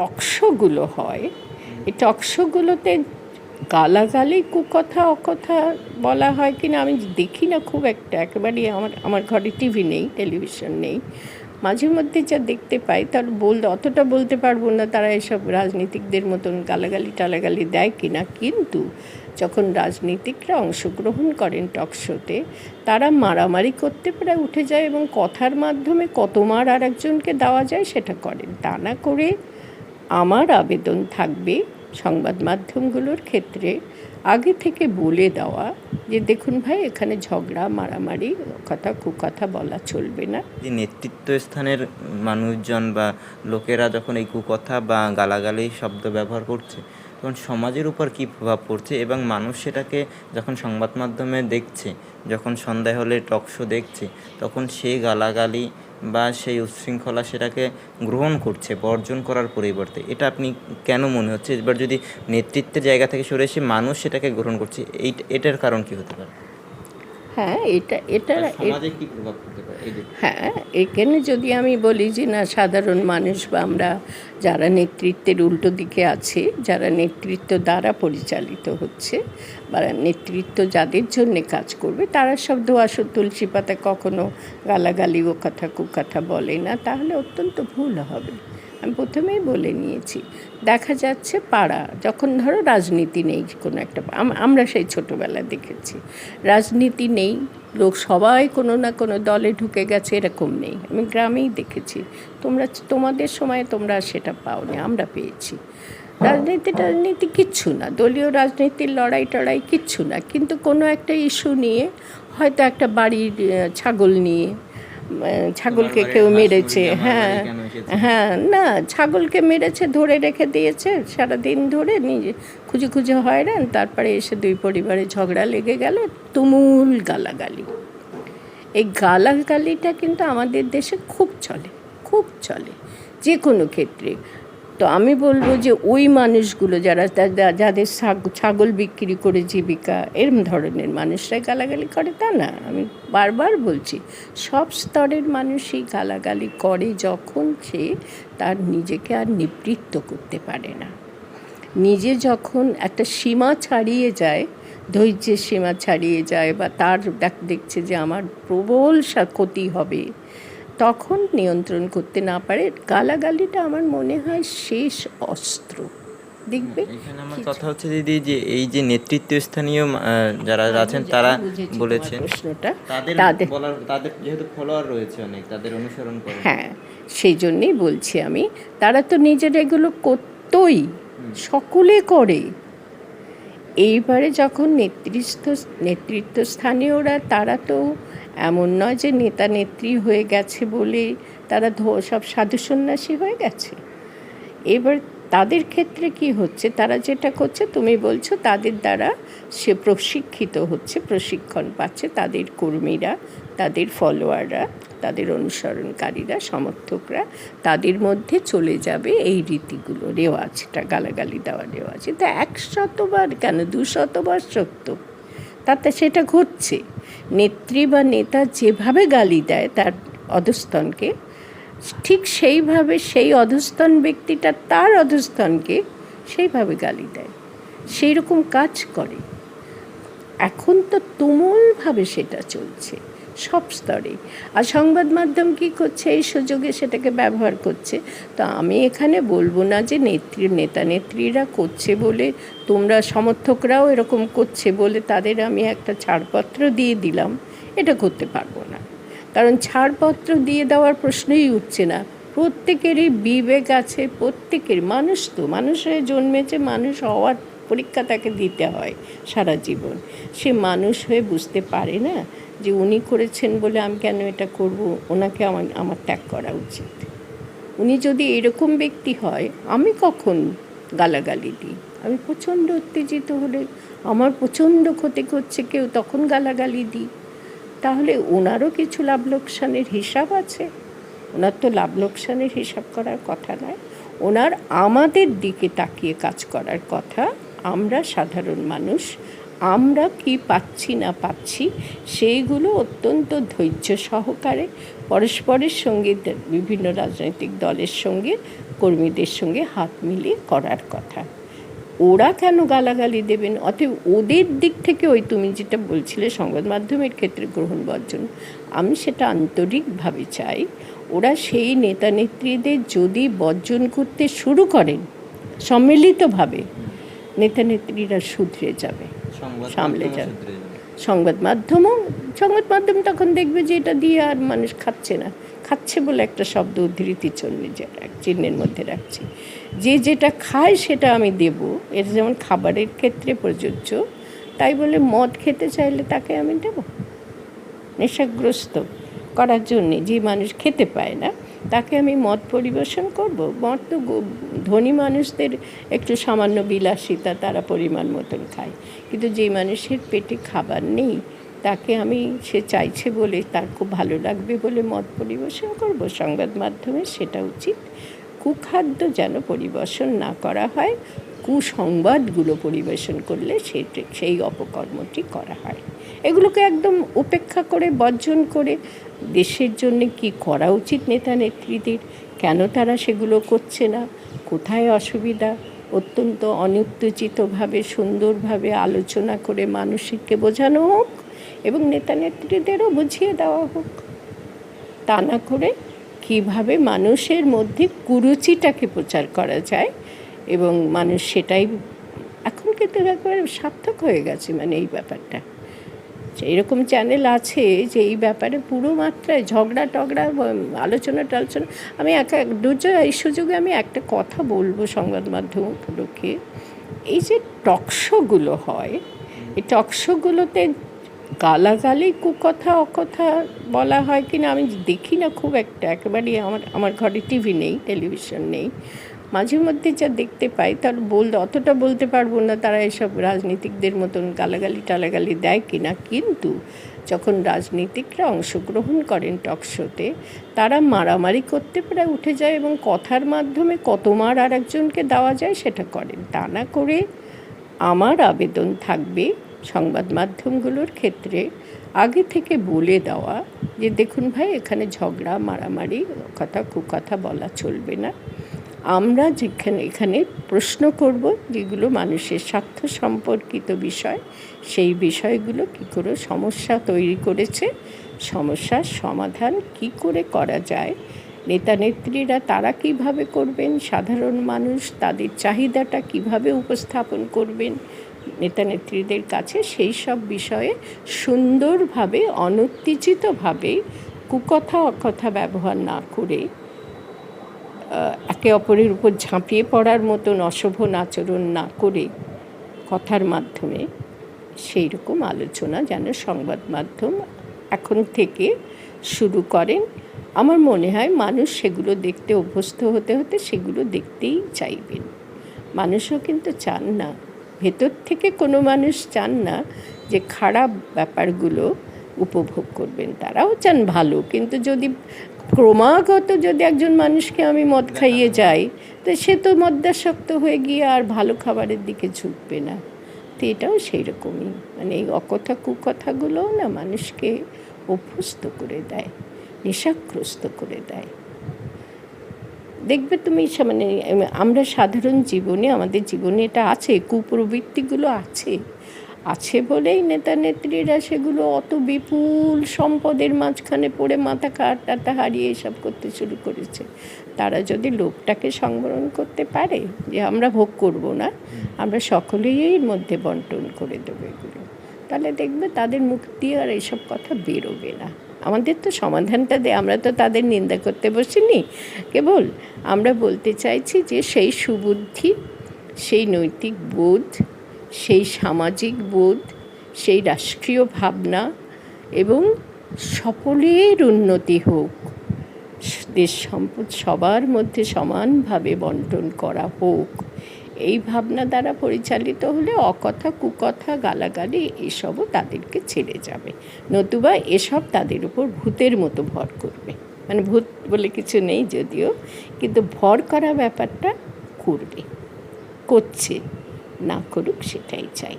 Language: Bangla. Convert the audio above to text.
টকশোগুলো হয়, এই টকশোগুলোতে গালাগালি, কুকথা, অকথা বলা হয় কিনা আমি দেখি না খুব একটা। একেবারেই আমার আমার ঘরে টিভি নেই, টেলিভিশন নেই। মাঝে মধ্যে যা দেখতে পাই, তার বল, অতটা বলতে পারব না তারা এসব রাজনীতিকদের মতন গালাগালি, টালাগালি দেয় কিনা। কিন্তু যখন রাজনীতিকরা অংশগ্রহণ করেন টক শোতে তারা মারামারি করতে প্রায় উঠে যায় এবং কথার মাধ্যমে কত মার আর একজনকে দেওয়া যায় সেটা করেন। তা না করে আমার আবেদন থাকবে সংবাদ মাধ্যমগুলোর ক্ষেত্রে। আগে থেকে বলে দেওয়া যে, দেখুন ভাই, এখানে ঝগড়া, মারামারি, কথা কুকথা বলা চলবে না। যে নেতৃত্ব স্থানের মানুষজন বা লোকেরা যখন এই কুকথা বা গালাগালি শব্দ ব্যবহার করছে, তখন সমাজের উপর কী প্রভাব পড়ছে এবং মানুষ সেটাকে যখন সংবাদ মাধ্যমে দেখছে, যখন সন্ধ্যায় হলে টক শো দেখছে, তখন সেই গালাগালি বা সেই উচ্ছৃঙ্খলা সেটাকে গ্রহণ করছে বর্জন করার পরিবর্তে। এটা আপনি কেন মনে হচ্ছে? এবার যদি নেতৃত্বের জায়গা থেকে সরে এসে মানুষ সেটাকে গ্রহণ করছে এই এটার কারণ কি হতে পারে? হ্যাঁ এটা এটা সমাজে কি প্রভাব পড়তে পারে? হ্যাঁ এখানে যদি আমি বলি যে না, সাধারণ মানুষ বা আমরা যারা নেতৃত্বের উল্টো দিকে আছে, যারা নেতৃত্ব দ্বারা পরিচালিত হচ্ছে বা নেতৃত্ব যাদের জন্য কাজ করবে, তারা সব দোয়াশো তুলসী পাতা কখনো গালাগালি ও কথা কুকথা বলে না, তাহলে অত্যন্ত ভুল হবে। আমি প্রথমেই বলে নিয়েছি, দেখা যাচ্ছে পাড়া, যখন ধরো রাজনীতি নেই কোনো একটা আমরা সেই ছোটোবেলা দেখেছি, রাজনীতি নেই লোক সবাই কোনো না কোনো দলে ঢুকে গেছে এরকম নেই। আমি গ্রামেই দেখেছি। তোমরা তোমাদের সময় তোমরা সেটা পাওনি আমরা পেয়েছি। রাজনীতি রাজনীতি কিচ্ছু না দলীয় রাজনীতির লড়াই টড়াই কিচ্ছু না। কিন্তু কোনো একটা ইস্যু নিয়ে হয়তো একটা বাড়ির ছাগল নিয়ে ছাগলকে কেউ মেরেছে হ্যাঁ? হ্যাঁ না ছাগলকে মেরেছে ধরে রেখে দিয়েছে সারা দিন ধরে নিজে খুঁজে খুঁজে হয়রান তারপরে এসে দুই পরিবারে ঝগড়া লেগে গেল, তুমুল গালাগালি। এই গালাগালিটা কিন্তু আমাদের দেশে খুব চলে খুব চলে যে কোনো ক্ষেত্রে। তো আমি বলব যে ওই মানুষগুলো যারা যাদের ছাগল বিক্রি করে জীবিকা, এরম ধরনের মানুষরাই গালাগালি করে তা না। আমি বারবার বলছি, সব স্তরের মানুষই গালাগালি করে যখন সে তার নিজেকে আর নিবৃত্ত করতে পারে না। নিজে যখন একটা সীমা ছাড়িয়ে যায় ধৈর্যের সীমা ছাড়িয়ে যায় বা তার দেখ- দেখছে যে আমার প্রবল ক্ষতি হবে তখন নিয়ন্ত্রণ করতে না পারে। গালাগালিটা আমার মনে হয় শেষ অস্ত্র। দেখবে? এখানে আমার কথা হচ্ছে দিদি যে এই যে নেতৃত্ব স্থানীয় যারা আছেন তারা বলেছেন প্রশ্নটা। তাদের তাদের বলার তাদের যেহেতু ফলোয়ার রয়েছে অনেক তাদের অনুসরণ করে হ্যাঁ সেই জন্যেই বলছি আমি তারা তো নিজের এগুলো করতই। সকলে করে। এইবারে যখন নেতৃত্ব নেতৃত্ব স্থানীয়রা তারা তো এমন নয় যে নেতা নেত্রী হয়ে গেছে বলে তারা সব সাধু সন্ন্যাসী হয়ে গেছে। এবার তাদের ক্ষেত্রে কি হচ্ছে? তারা যেটা করছে, তুমি বলছো তাদের দ্বারা সে প্রশিক্ষিত হচ্ছে, প্রশিক্ষণ পাচ্ছে তাদের কর্মীরা, তাদের ফলোয়াররা, তাদের অনুসরণকারীরা, সমর্থকরা, তাদের মধ্যে চলে যাবে এই রীতিগুলো রেওয়াজটা গালাগালি দেওয়া রেওয়াজ। এটা একশতবার কেন? দুশতবার সত্য। তাতে সেটা ঘটছে। নেত্রী বা নেতা যেভাবে গালি দেয় তার অধস্তনকে ঠিক সেইভাবে সেই অধস্তন ব্যক্তিটা তার অধস্তনকে সেইভাবে গালি দেয়। সেই রকম কাজ করে। এখন তো তুমুলভাবে সেটা চলছে সব স্তরে আর সংবাদ মাধ্যম কী করছে? এই সুযোগে সেটাকে ব্যবহার করছে। তো আমি এখানে বলব না যে নেত্রী, নেতা নেত্রীরা করছে বলে, তোমরা সমর্থকরাও এরকম করছে বলে তাদের আমি একটা ছাড়পত্র দিয়ে দিলাম। এটা করতে পারব না। কারণ ছাড়পত্র দিয়ে দেওয়ার প্রশ্নই উঠছে না। প্রত্যেকেরই বিবেক আছে, প্রত্যেকের মানুষ তো, মানুষ হয়ে জন্মেছে, মানুষ হওয়ার পরীক্ষা তাকে দিতে হয় সারা জীবন। সে মানুষ হয়ে বুঝতে পারে না যে উনি করেছেন বলে আমি কেন এটা করব, ওনাকে আমার আমার ত্যাগ করা উচিত। উনি যদি এরকম ব্যক্তি হয়, আমি কখন গালাগালি দিই? আমি প্রচণ্ড উত্তেজিত হলে, আমার প্রচণ্ড ক্ষতি করছে কেউ, তখন গালাগালি দিই। তাহলে ওনারও কিছু লাভ লোকসানের হিসাব আছে? ওনার তো লাভ লোকসানের হিসাব করার কথা নয়। ওনার আমাদের দিকে তাকিয়ে কাজ করার কথা। আমরা সাধারণ মানুষ। আমরা কি পাচ্ছি না পাচ্ছি, সেইগুলো অত্যন্ত ধৈর্য সহকারে পরস্পরের সঙ্গে, বিভিন্ন রাজনৈতিক দলের সঙ্গে, কর্মীদের সঙ্গে হাত মিলিয়ে করার কথা। ওরা কেন গালাগালি দেবেন অতএব ওদের দিক থেকে ওই তুমি যেটা বলছিলে সংবাদ মাধ্যমের ক্ষেত্রে গ্রহণ বর্জন আমি সেটা আন্তরিকভাবে চাই ওরা সেই নেতা নেত্রীদের যদি বর্জন করতে শুরু করেন সম্মিলিতভাবে নেতা নেত্রীরা শুধরে যাবে সামলে যাবে। সংবাদ মাধ্যমও, সংবাদ মাধ্যম তখন দেখবে যে এটা দিয়ে আর মানুষ খাচ্ছে না। খাচ্ছে বলে একটা শব্দ উদ্ধৃতি চলবে যে চিহ্নের মধ্যে রাখছি। যে যেটা খায় সেটা আমি দেব। এটা যেমন খাবারের ক্ষেত্রে প্রযোজ্য, তাই বলে মদ খেতে চাইলে তাকে আমি দেব। নেশাগ্রস্ত করার জন্যে যে মানুষ খেতে পায় না তাকে আমি মদ পরিবেশন করব। মদ তো ধনী মানুষদের একটু সামান্য বিলাসিতা তারা পরিমাণ মতন খায়। কিন্তু যে মানুষের পেটে খাবার নেই, তাকে আমি, সে চাইছে বলে তার খুব ভালো লাগবে বলে মদ পরিবেশন করব। সংবাদ মাধ্যমে সেটা উচিত। কুখাদ্য যেন পরিবেশন না করা হয়, কুসংবাদগুলো পরিবেশন করলে সেটি সেই অপকর্মটি করা হয়। এগুলোকে একদম উপেক্ষা করে, বর্জন করে দেশের জন্য কি করা উচিত নেতা নেত্রীদের? কেন তারা সেগুলো করছে না? কোথায় অসুবিধা? অত্যন্ত অনুত্তেজিতভাবে, সুন্দরভাবে আলোচনা করে মানুষকে বোঝানো হোক এবং নেতা নেত্রীদেরও বুঝিয়ে দেওয়া হোক। তা না করে কীভাবে মানুষের মধ্যে কুরুচিটাকে প্রচার করা যায় এবং মানুষ সেটাই এখন কিন্তু একেবারে সার্থক হয়ে গেছে মানে এই ব্যাপারটা। এরকম চ্যানেল আছে যে এই ব্যাপারে পুরো মাত্রায় ঝগড়া টগড়া আলোচনা টালোচনা, আমি একা দুর্যোগ এই সুযোগে আমি একটা কথা বলব সংবাদ মাধ্যম উপলক্ষে। এই যে টকশোগুলো হয়, এই টকশোগুলোতে গালাগালি, কুকথা, অকথা বলা হয় কিনা আমি দেখি না খুব একটা, একেবারেই আমার আমার ঘরে টিভি নেই টেলিভিশন নেই। মাঝে মধ্যে যা দেখতে পাই, তার বল, অতটা বলতে পারব না, তারা এসব রাজনীতিকদের মতন গালাগালি টালাগালি দেয় কিনা, কিন্তু যখন রাজনীতিকরা অংশগ্রহণ করেন টকশোতে তারা মারামারি করতে প্রায় উঠে যায় এবং কথার মাধ্যমে কত মার আর একজনকে দেওয়া যায় সেটা করেন। তা না করে আমার আবেদন থাকবে সংবাদ মাধ্যমগুলোর ক্ষেত্রে আগে থেকে বলে দেওয়া যে, দেখুন ভাই, এখানে ঝগড়া, মারামারি কথা কুকথা বলা চলবে না। আমরা যেখানে, এখানে প্রশ্ন করব যেগুলো মানুষের স্বার্থ সম্পর্কিত বিষয়। সেই বিষয়গুলো কী করে সমস্যা তৈরি করেছে, সমস্যার সমাধান কি করে করা যায়, নেতা নেত্রীরা তারা কীভাবে করবেন, সাধারণ মানুষ তাদের চাহিদাটা কীভাবে উপস্থাপন করবেন, নেতা নেত্রীদের কাছে সেই সব বিষয়ে সুন্দরভাবে, অনুত্তেজিতভাবে কুকথা অকথা ব্যবহার না করে একে অপরের উপর ঝাঁপিয়ে পড়ার মতন অশোভন আচরণ না করে কথার মাধ্যমে সেই রকম আলোচনা যেন সংবাদ মাধ্যম এখন থেকে শুরু করেন। আমার মনে হয় মানুষ সেগুলো দেখতে অভ্যস্ত হতে হতে সেগুলো দেখতেই চাইবেন। মানুষও কিন্তু চান না। ভেতর থেকে কোনো মানুষ চান না যে খারাপ ব্যাপারগুলো উপভোগ করবেন। তারাও চান ভালো। কিন্তু যদি ক্রমাগত যদি একজন মানুষকে আমি মদ খাইয়ে যাই, তো সে তো মদ্যাসক্ত হয়ে গিয়ে আর ভালো খাবারের দিকে ঝুঁকবে না। তো এটাও সেই রকমই মানে এই অকথা কুকথাগুলোও না মানুষকে অভ্যস্ত করে দেয়, নেশাগ্রস্ত করে দেয়। দেখবে তুমি মানে আমরা সাধারণ জীবনে, আমাদের জীবনে এটা আছে, কুপ্রবৃত্তিগুলো আছে। আছে বলেই নেতা নেত্রীরা সেগুলো অত বিপুল সম্পদের মাঝখানে পড়ে মাথা কাটাটা হারিয়ে এসব করতে শুরু করেছে। তারা যদি লোকটাকে সংবরণ করতে পারে যে আমরা ভোগ করব না, আমরা সকলেই এর মধ্যে বন্টন করে দেবো এগুলো। তাহলে দেখবে তাদের দিয়ে আর এইসব কথা বেরোবে না। আমাদের তো সমাধানটা দেয় আমরা তো তাদের নিন্দা করতে বসিনি। কেবল আমরা বলতে চাইছি যে সেই সুবুদ্ধি, সেই নৈতিক বোধ সেই সামাজিক বোধ, সেই রাষ্ট্রীয় ভাবনা এবং সকলের উন্নতি হোক, দেশ সম্পদ সবার মধ্যে সমানভাবে বন্টন করা হোক, এই ভাবনা দ্বারা পরিচালিত হলে অকথা কুকথা গালাগালি এসবও তাদেরকে ছেড়ে যাবে। নতুবা এসব তাদের উপর ভূতের মতো ভর করবে। মানে ভূত বলে কিছু নেই যদিও, কিন্তু ভর করা ব্যাপারটা করবে, করছে। না করুক সেটাই চাই।